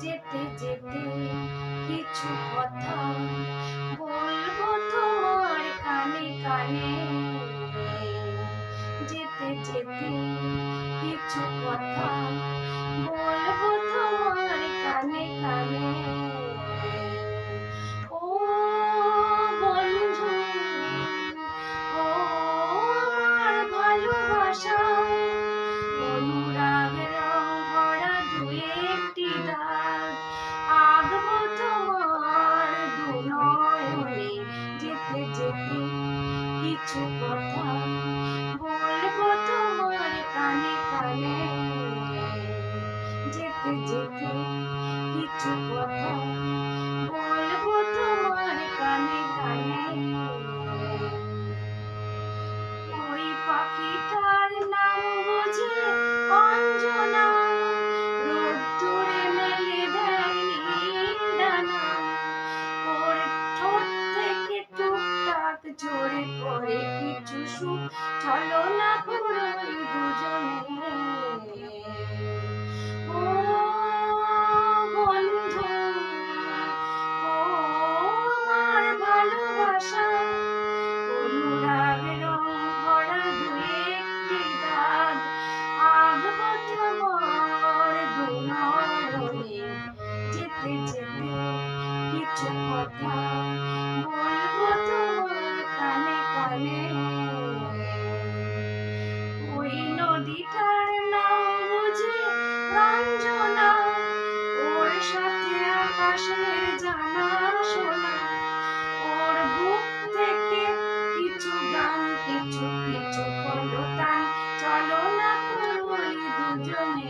যেতে যেতে কিছু কথা বলব তোমার কানে কানে। যেতে যেতে কিছু কথা বলব তোমার কানে কানে। কিছু কথা। বলব তোমার ঝরে কিছু সুখ ছলনা পুরোই দুজনে। ও বন্ধু, ও আমার ভালোবাসা, অনুরাগ রং ভরা দু একটি দাগ আঁকবো তোমার দু যেতে যেতে কিছু কথা রঞ্জনা, ওর সাথে আকাশের জানা শোনা। ওর বুক থেকে কিছু গান, কিছু কিছু হলো তান চলো না করো দুজনে